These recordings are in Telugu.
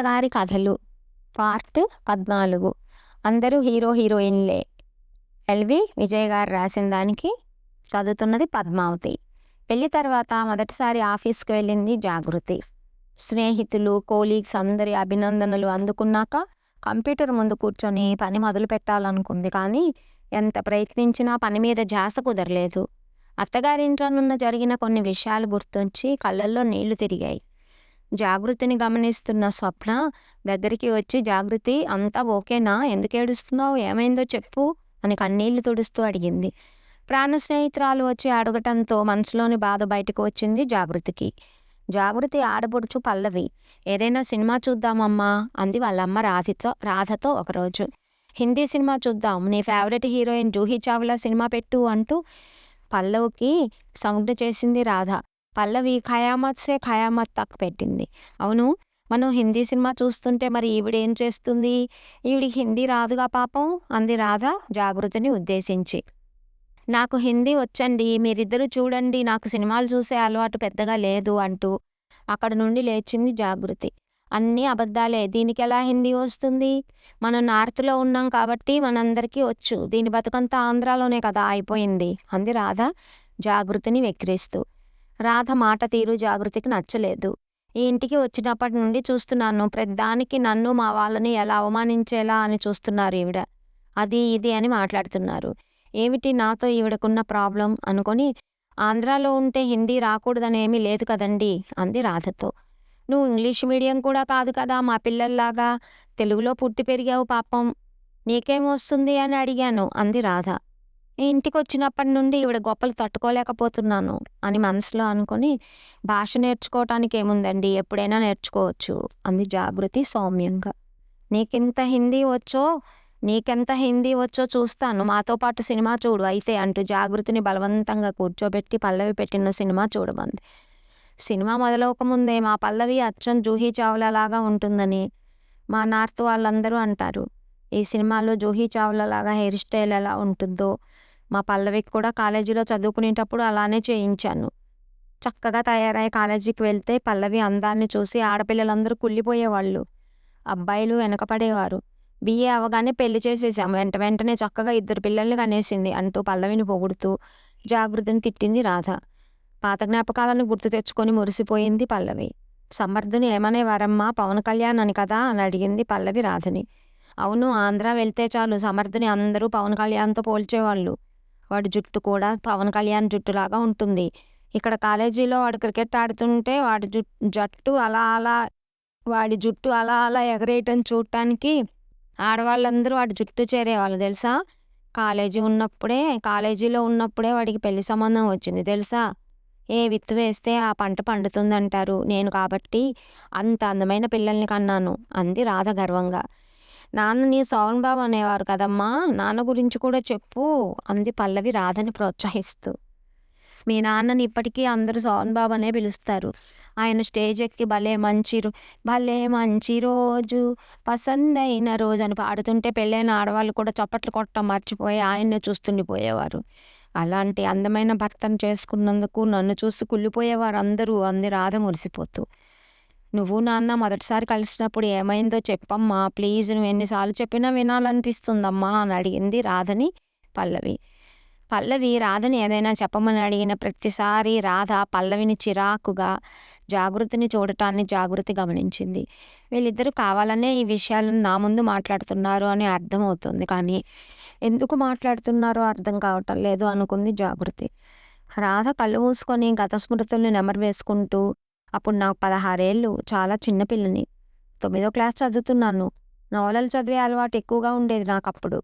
అత్తగారి కథలు. పార్ట్ పద్నాలుగు. అందరూ హీరో హీరోయిన్లే. ఎల్వి విజయ్ గారు రాసిన దానికి చదువుతున్నది పద్మావతి. పెళ్ళి తర్వాత మొదటిసారి ఆఫీస్కి వెళ్ళింది జాగృతి. స్నేహితులు కోలీగ్స్ అందరి అభినందనలు అందుకున్నాక కంప్యూటర్ ముందు కూర్చొని పని మొదలు పెట్టాలనుకుంది కానీ ఎంత ప్రయత్నించినా పని మీద ధ్యాస కుదరలేదు. అత్తగారింట్లోనున్న జరిగిన కొన్ని విషయాలు గుర్తొచ్చి కళ్ళల్లో నీళ్ళు తిరిగాయి. జాగృతిని గమనిస్తున్న స్వప్న దగ్గరికి వచ్చి జాగృతి అంతా ఓకేనా? ఎందుకు ఏడుస్తున్నావు? ఏమైందో చెప్పు అని కన్నీళ్ళు తుడుస్తూ అడిగింది. ప్రాణ స్నేహితురాలు వచ్చి అడగటంతో మనసులోని బాధ బయటకు వచ్చింది జాగృతికి. జాగృతి ఆడబొడుచు పల్లవి. ఏదైనా సినిమా చూద్దామమ్మా అంది వాళ్ళమ్మ రాధితో రాధతో ఒకరోజు. హిందీ సినిమా చూద్దాం. నీ favourite heroine Juhi Chawla cinema పెట్టు అంటూ పల్లవికి సంజ్ఞ చేసింది రాధ. పల్లవి ఖయామత్ సే ఖయామత్ తక్ పెట్టింది. అవును మనం హిందీ సినిమా చూస్తుంటే మరి ఈవిడేం చేస్తుంది? ఈవిడికి హిందీ రాదుగా పాపం అంది రాధ జాగృతిని ఉద్దేశించి. నాకు హిందీ వచ్చండి మీరిద్దరూ చూడండి నాకు సినిమాలు చూసే అలవాటు పెద్దగా లేదు అంటూ అక్కడ నుండి లేచింది జాగృతి. అన్నీ అబద్ధాలే దీనికి ఎలా హిందీ వస్తుంది? మనం నార్త్లో ఉన్నాం కాబట్టి మనందరికీ వచ్చు దీని బతుకంతా ఆంధ్రాలోనే కదా అయిపోయింది అంది రాధ జాగృతిని వెక్కిరిస్తూ. రాధ మాట తీరు జాగృతికి నచ్చలేదు. ఈ ఇంటికి వచ్చినప్పటి నుండి చూస్తున్నాను. ప్రతిదానికి నన్ను మా వాళ్ళని ఎలా అవమానించేలా అని చూస్తున్నారు ఈవిడ. అది ఇది అని మాట్లాడుతున్నారు. ఏమిటి నాతో ఈవిడకున్న ప్రాబ్లం అనుకొని ఆంధ్రాలో ఉంటే హిందీ రాకూడదనేమీ లేదు కదండి అంది రాధతో. నువ్వు ఇంగ్లీష్ మీడియం కూడా కాదు కదా మా పిల్లల్లాగా. తెలుగులో పుట్టి పెరిగావు పాపం. నీకేం వస్తుంది అని అడిగాను అంది రాధ. ఇంటికి వచ్చినప్పటి నుండి ఈవిడ గొప్పలు తట్టుకోలేకపోతున్నాను అని మనసులో అనుకొని భాష నేర్చుకోవటానికి ఏముందండి? ఎప్పుడైనా నేర్చుకోవచ్చు. అంది జాగృతి సౌమ్యంగా. నీకింత హిందీ వచ్చో నీకెంత హిందీ వచ్చో చూస్తాను. మాతో పాటు సినిమా చూడు అయితే అంటూ జాగృతిని బలవంతంగా కూర్చోబెట్టి పల్లవి పెట్టిన సినిమా చూడమంది. సినిమా మొదలవకముందే మా పల్లవి అచ్చం జూహీ చావ్లా లాగా ఉంటుందని మా నార్త్ వాళ్ళందరూ అంటారు. ఈ సినిమాలో జూహీ చావ్లాలాగా హెయిర్ స్టైల్ ఎలా ఉంటుందో మా పల్లవికి కూడా కాలేజీలో చదువుకునేటప్పుడు అలానే చేయించాను. చక్కగా తయారై కాలేజీకి వెళ్తే పల్లవి అందాన్ని చూసి ఆడపిల్లలందరూ కుళ్ళిపోయేవాళ్ళు. అబ్బాయిలు వెనకపడేవారు. బిఏ అవగానే పెళ్ళి చేసేసాం. వెంట వెంటనే చక్కగా ఇద్దరు పిల్లల్ని కనేసింది అంటూ పల్లవిని పొగుడుతూ జాగృతిని తిట్టింది రాధ. పాత జ్ఞాపకాలను గుర్తు తెచ్చుకొని మురిసిపోయింది పల్లవి. సమర్థుని ఏమనేవారమ్మా? పవన్ కళ్యాణ్ అని కదా అని అడిగింది పల్లవి రాధని. అవును ఆంధ్ర వెళ్తే చాలు. సమర్థుని అందరూ పవన్ కళ్యాణ్తో పోల్చేవాళ్ళు. వాడి జుట్టు కూడా పవన్ కళ్యాణ్ జుట్టులాగా ఉంటుంది. ఇక్కడ కాలేజీలో వాడు క్రికెట్ ఆడుతుంటే వాడి జుట్టు జట్టు అలా అలా వాడి జుట్టు అలా అలా ఎగరేయటం చూడటానికి ఆడవాళ్ళందరూ వాడి జుట్టు చేరేవాళ్ళు తెలుసా? కాలేజీ ఉన్నప్పుడే కాలేజీలో ఉన్నప్పుడే వాడికి పెళ్ళి సంబంధం వచ్చింది తెలుసా? ఏ విత్తు వేస్తే ఆ పంట పండుతుందంటారు. నేను కాబట్టి అంత అందమైన పిల్లల్ని కన్నాను. అంది రాధ గర్వంగా. నాన్న నీ బాబు అనేవారు కదమ్మా. నాన్న గురించి కూడా చెప్పు. అంది పల్లవి రాధని ప్రోత్సహిస్తూ. మీ నాన్నని ఇప్పటికీ అందరూ సోహన్ బాబు అనే పిలుస్తారు. ఆయన స్టేజ్ ఎక్కి భలే మంచి భలే మంచి రోజు పసందైన రోజు అని పాడుతుంటే పెళ్ళైన ఆడవాళ్ళు కూడా చప్పట్లు కొట్టడం మర్చిపోయి ఆయన్నే చూస్తుండిపోయేవారు అలాంటి అందమైన భర్తను చేసుకున్నందుకు నన్ను చూసి కుళ్ళిపోయేవారు అందరూ అంది రాధ మురిసిపోతూ. నువ్వు నాన్న మొదటిసారి కలిసినప్పుడు ఏమైందో చెప్పమ్మా. ప్లీజ్ నువ్వు ఎన్నిసార్లు చెప్పినా వినాలనిపిస్తుందమ్మా అని అడిగింది రాధని పల్లవి. పల్లవి రాధని ఏదైనా చెప్పమని అడిగిన ప్రతిసారి రాధ పల్లవిని చిరాకుగా జాగృతిని చూడటాన్ని జాగృతి గమనించింది. వీళ్ళిద్దరూ కావాలనే ఈ విషయాలను నా ముందు మాట్లాడుతున్నారు అని అర్థమవుతుంది కానీ ఎందుకు మాట్లాడుతున్నారో అర్థం కావటం లేదు అనుకుంది జాగృతి. రాధ కళ్ళు మూసుకొని గత స్మృతుల్ని నెమరు వేసుకుంటూ అప్పుడు నాకు పదహారేళ్ళు చాలా చిన్నపిల్లని తొమ్మిదో క్లాస్ చదువుతున్నాను. నవలలు చదివే అలవాటు ఎక్కువగా ఉండేది నాకు అప్పుడు.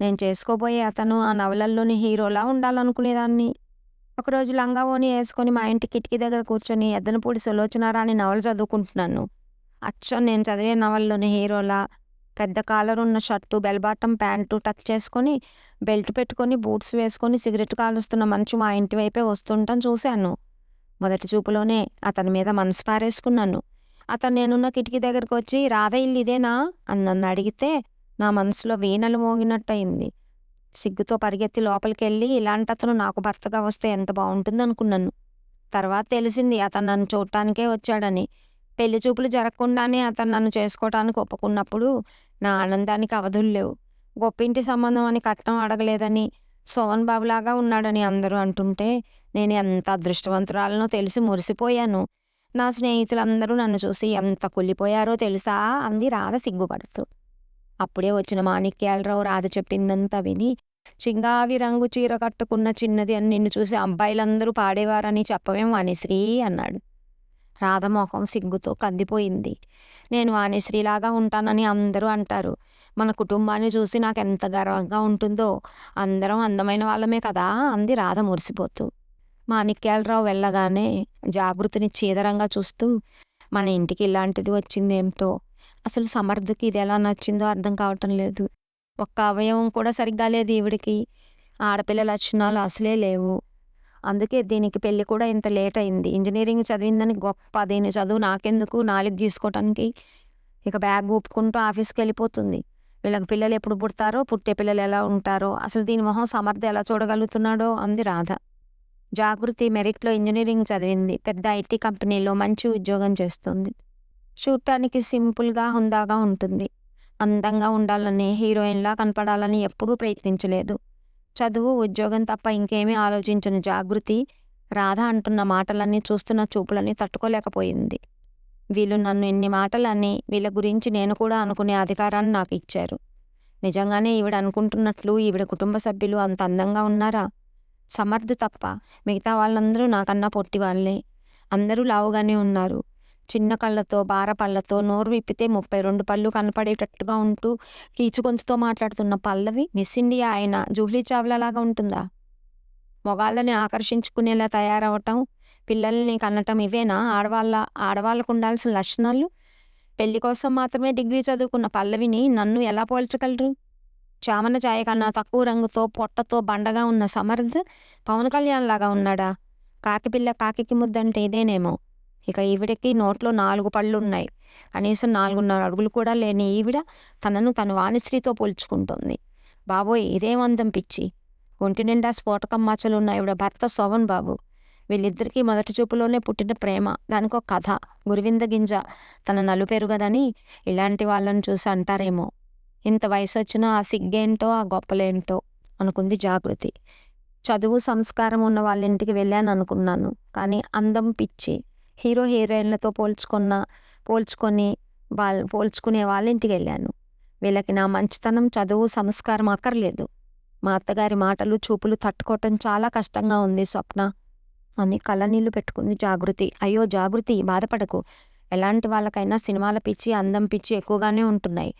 నేను చేసుకోబోయే అతను ఆ నవలల్లోని హీరోలా ఉండాలనుకునేదాన్ని. ఒకరోజు లంగా ఓని వేసుకొని మా ఇంటి కిటికీ దగ్గర కూర్చొని ఎద్దనపూడి సులోచనరా అని నవలు చదువుకుంటున్నాను. అచ్చం నేను చదివే నవల్లోని హీరోలా పెద్ద కాలర్ ఉన్న షర్టు బెల్బాటం ప్యాంటు టక్ చేసుకొని బెల్ట్ పెట్టుకొని బూట్స్ వేసుకొని సిగరెట్ కాలుస్తున్న మనిషి మా ఇంటి వైపే వస్తుంటాం చూశాను. మొదటి చూపులోనే అతని మీద మనసు పారేసుకున్నాను. అతను నేనున్న కిటికీ దగ్గరకు వచ్చి రాధ ఇల్లు ఇదేనా? అని నన్ను అడిగితే నా మనసులో వీణలు మోగినట్టయింది. సిగ్గుతో పరిగెత్తి లోపలికి వెళ్ళి ఇలాంటి అతను నాకు భర్తగా వస్తే ఎంత బాగుంటుంది అనుకున్నాను తర్వాత తెలిసింది అతను నన్ను చూడటానికే వచ్చాడని. పెళ్ళి చూపులు జరగకుండానే అతను నన్ను చేసుకోవటానికి ఒప్పుకున్నప్పుడు నా ఆనందానికి అవధులు లేవు. గొప్పింటి సంబంధం అని కట్నం అడగలేదని సోమన్ బాబులాగా ఉన్నాడని అందరూ అంటుంటే నేను ఎంత అదృష్టవంతురాలనో తెలిసి మురిసిపోయాను. నా స్నేహితులందరూ నన్ను చూసి ఎంత కుళ్ళిపోయారో తెలుసా అంది రాధ సిగ్గుపడుతూ. అప్పుడే వచ్చిన మాణిక్యాలరావు రాధ చెప్పిందంతా విని చింగావి రంగు చీర కట్టుకున్న చిన్నది అని నిన్ను చూసి అబ్బాయిలందరూ పాడేవారని చెప్పవేం వాణిశ్రీ అన్నాడు. రాధ మొఖం సిగ్గుతో కందిపోయింది. నేను వాణిశ్రీలాగా ఉంటానని అందరూ అంటారు. మన కుటుంబాన్ని చూసి నాకు ఎంత గర్వంగా ఉంటుందో అందరం అందమైన వాళ్ళమే కదా అంది రాధ మురిసిపోతూ. మాణిక్యాలరావు వెళ్ళగానే జాగృతిని చీదరంగా చూస్తూ మన ఇంటికి ఇలాంటిది వచ్చిందేమిటో అసలు సమర్థకి ఇది ఎలా నచ్చిందో అర్థం కావటం లేదు. ఒక్క అవయవం కూడా సరిగ్గా లేదు ఈవిడికి. ఆడపిల్ల లక్షణాలు అసలే లేవు. అందుకే దీనికి పెళ్ళి కూడా ఇంత లేట్ అయింది. ఇంజనీరింగ్ చదివిందని గొప్ప దీని చదువు నాకెందుకు? నాలుగు తీసుకోవటానికి ఇక బ్యాగ్ ఊపుకుంటూ ఆఫీస్కి వెళ్ళిపోతుంది. వీళ్ళకి పిల్లలు ఎప్పుడు పుడతారో పుట్టే పిల్లలు ఎలా ఉంటారో అసలు దీని మొహం సమర్థ ఎలా చూడగలుగుతున్నాడో అంది రాధ. జాగృతి మెరిట్లో ఇంజనీరింగ్ చదివింది. పెద్ద ఐటీ కంపెనీలో మంచి ఉద్యోగం చేస్తుంది. చూడటానికి సింపుల్గా హుందాగా ఉంటుంది. అందంగా ఉండాలని హీరోయిన్లా కనపడాలని ఎప్పుడూ ప్రయత్నించలేదు. చదువు ఉద్యోగం తప్ప ఇంకేమీ ఆలోచించని జాగృతి రాధ అంటున్న మాటలన్నీ చూస్తున్న చూపులని తట్టుకోలేకపోయింది. వీళ్ళు నన్ను ఇన్ని మాటలని వీళ్ళ గురించి నేను కూడా అనుకునే అధికారాన్ని నాకు ఇచ్చారు. నిజంగానే ఈవిడ అనుకుంటున్నట్లు ఈవిడ కుటుంబ సభ్యులు అంత అందంగా ఉన్నారా? సమర్థ్ తప్ప మిగతా వాళ్ళందరూ నాకన్నా పొట్టి వాళ్ళే. అందరూ లావుగానే ఉన్నారు. చిన్న కళ్ళతో బార పళ్ళతో నోరు విప్పితే ముప్పై రెండు పళ్ళు కనపడేటట్టుగా ఉంటూ కీచుగొంతుతో మాట్లాడుతున్న పల్లవి మిస్ ఇండియా అయిన జూహ్లీ చావ్లాలాగా ఉంటుందా? మొగాళ్ళని ఆకర్షించుకునేలా తయారవటం పిల్లల్ని కనటం ఇవేనా? ఆడవాళ్ళ ఆడవాళ్ళకు ఉండాల్సిన లక్షణాలు? పెళ్ళి కోసం మాత్రమే డిగ్రీ చదువుకున్న పల్లవిని నన్ను ఎలా పోల్చగలరు? చామన ఛాయ కన్నా తక్కువ రంగుతో పొట్టతో బండగా ఉన్న సమర్థ్ పవన్ కళ్యాణ్ లాగా ఉన్నాడా? కాకిపిల్ల కాకికి ముద్దంటే ఇదేనేమో. ఇక ఈవిడకి నోట్లో నాలుగు పళ్ళు ఉన్నాయి కనీసం నాలుగున్నర అడుగులు కూడా లేని ఈవిడ తనను తను వాణిశ్రీతో పోల్చుకుంటుంది. బాబోయ్ ఇదేమందం పిచ్చి? ఒంటి నిండా స్ఫోటకం మచ్చలున్న ఈవిడ భర్త శోభన్ బాబు. వీళ్ళిద్దరికీ మొదటి చూపులోనే పుట్టిన ప్రేమ దానికో కథ గురువింద గింజ. తన నలుపెరుగదని ఇలాంటి వాళ్ళని చూసి అంటారేమో. ఇంత వయసు వచ్చినా ఆ సిగ్గేంటో ఆ గొప్పలేంటో అనుకుంది జాగృతి. చదువు సంస్కారం ఉన్న వాళ్ళ ఇంటికి వెళ్ళాను అనుకున్నాను. కానీ అందం పిచ్చి. హీరో హీరోయిన్లతో పోల్చుకున్న పోల్చుకొని వాళ్ళ పోల్చుకునే వాళ్ళ ఇంటికి వెళ్ళాను. వీళ్ళకి నా మంచితనం చదువు సంస్కారం అక్కర్లేదు. మా అత్తగారి మాటలు చూపులు తట్టుకోవటం చాలా కష్టంగా ఉంది స్వప్న. అని కళ్ళనీళ్ళు పెట్టుకుంది జాగృతి. అయ్యో జాగృతి బాధపడకు. ఎలాంటి వాళ్ళకైనా సినిమాల పిచ్చి అందం పిచ్చి ఎక్కువగానే ఉంటున్నాయి.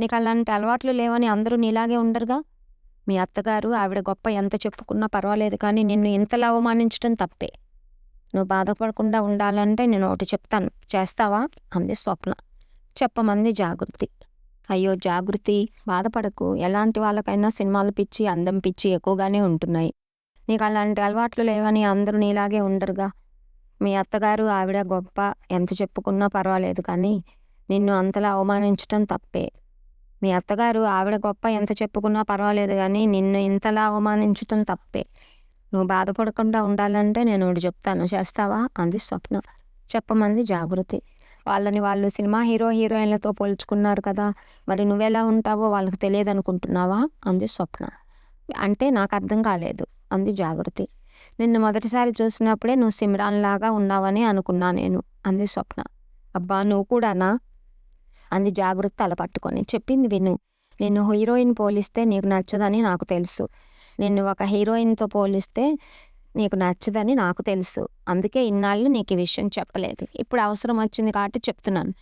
నీకు అలాంటి అలవాట్లు లేవని అందరూ నీలాగే ఉండరుగా? మీ అత్తగారు ఆవిడ గొప్ప ఎంత చెప్పుకున్నా పర్వాలేదు కానీ నిన్ను ఇంతలా అవమానించడం తప్పే. నువ్వు బాధపడకుండా ఉండాలంటే నేను ఒకటి చెప్తాను. చేస్తావా? అంది స్వప్న. చెప్పమంది జాగృతి. అయ్యో జాగృతి బాధపడకు. ఎలాంటి వాళ్ళకైనా సినిమాలు పిచ్చి అందం పిచ్చి ఎక్కువగానే ఉంటున్నాయి. నీకు అలాంటి అలవాట్లు లేవని అందరూ నీలాగే ఉండరుగా. మీ అత్తగారు ఆవిడ గొప్ప ఎంత చెప్పుకున్నా పర్వాలేదు కానీ నిన్ను అంతలా అవమానించటం తప్పే. మీ అత్తగారు ఆవిడ గొప్ప ఎంత చెప్పుకున్నా పర్వాలేదు కానీ నిన్ను ఇంతలా అవమానించటం తప్పే. నువ్వు బాధపడకుండా ఉండాలంటే నేను ఒకటి చెప్తాను. చేస్తావా? అంది స్వప్న. చెప్పమంది జాగృతి. వాళ్ళని వాళ్ళు సినిమా హీరో హీరోయిన్లతో పోల్చుకున్నారు కదా మరి నువ్వెలా ఉంటావో వాళ్ళకి తెలియదు అనుకుంటున్నావా అంది స్వప్న. అంటే నాకు అర్థం కాలేదు. అంది జాగృతి. నిన్ను మొదటిసారి చూసినప్పుడే నువ్వు సిమ్రాన్ లాగా ఉన్నావని అనుకున్నా నేను అంది స్వప్న. అబ్బా నువ్వు కూడానా? అంది జాగ్రత్త తల పట్టుకొని. చెప్పింది విను. నిన్ను హీరోయిన్ పోలిస్తే నీకు నచ్చదని నాకు తెలుసు. నిన్ను ఒక హీరోయిన్తో పోలిస్తే నీకు నచ్చదని నాకు తెలుసు. అందుకే ఇన్నాళ్ళు నీకు ఈ విషయం చెప్పలేదు. ఇప్పుడు అవసరం వచ్చింది కాబట్టి చెప్తున్నాను.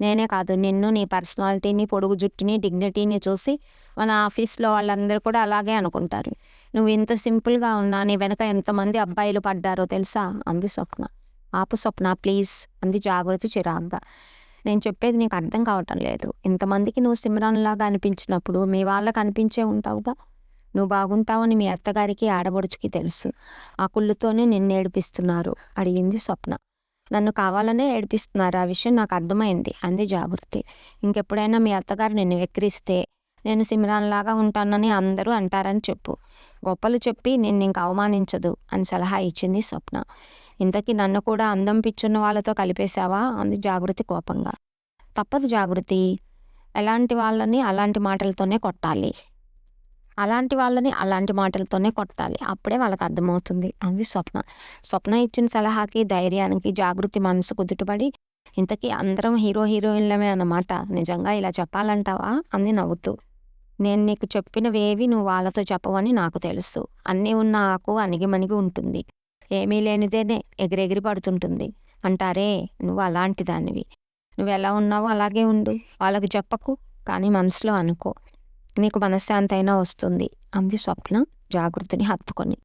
నేనే కాదు నిన్ను నీ పర్సనాలిటీని పొడుగు జుట్టుని డిగ్నిటీని చూసి మన ఆఫీస్లో వాళ్ళందరూ కూడా అలాగే అనుకుంటారు. నువ్వు ఇంత సింపుల్గా ఉన్నా నీ వెనక ఎంతమంది అబ్బాయిలు పడ్డారో తెలుసా? అంది స్వప్న. ఆపు స్వప్న ప్లీజ్ అంది జాగ్రత్త చిరాగ్గా. నేను చెప్పేది నీకు అర్థం కావటం లేదు. ఇంతమందికి నువ్వు సిమ్రాన్లాగా అనిపించినప్పుడు మీ వాళ్ళకి అనిపించే ఉంటావుగా? నువ్వు బాగుంటావని మీ అత్తగారికి ఆడబడుచుకి తెలుసు. ఆ కుళ్ళుతోనే నిన్ను ఏడిపిస్తున్నారు అడిగింది స్వప్న. నన్ను కావాలనే ఏడిపిస్తున్నారు ఆ విషయం నాకు అర్థమైంది అంది జాగృతి. ఇంకెప్పుడైనా మీ అత్తగారు నిన్ను వెక్కిరిస్తే నేను సిమ్రాన్లాగా ఉంటానని అందరూ అంటారని చెప్పు. గొప్పలు చెప్పి నిన్ను ఇంక అవమానించదు అని సలహా ఇచ్చింది స్వప్న. ఇంతకీ నన్ను కూడా అందం పిచ్చున్న వాళ్ళతో కలిపేశావా? అంది జాగృతి కోపంగా. తప్పదు జాగృతి. ఎలాంటి వాళ్ళని అలాంటి మాటలతోనే కొట్టాలి. అలాంటి వాళ్ళని అలాంటి మాటలతోనే కొట్టాలి. అప్పుడే వాళ్ళకి అర్థమవుతుంది అంది స్వప్న. స్వప్న ఇచ్చిన సలహాకి ధైర్యానికి జాగృతి మనసు కుదుటపడి ఇంతకీ అందరం హీరో హీరోయిన్లమే అన్నమాట. నిజంగా ఇలా చెప్పాలంటావా? అంది నవ్వుతూ. నేను నీకు చెప్పినవేవి నువ్వు వాళ్ళతో చెప్పవని నాకు తెలుసు. అన్నీ ఉన్న ఆకు అణిగిమణిగి ఉంటుంది. ఏమీ లేనిదేనే ఎగిరెగిరి పడుతుంటుంది. అంటారే నువ్వు అలాంటి దానివి నువ్వు ఎలా ఉన్నావో అలాగే ఉండు. వాళ్ళకి చెప్పకు కానీ మనసులో అనుకో. నీకు మనశ్శాంతి అయినా వస్తుంది. అంది స్వప్న జాగృతిని హత్తుకొని.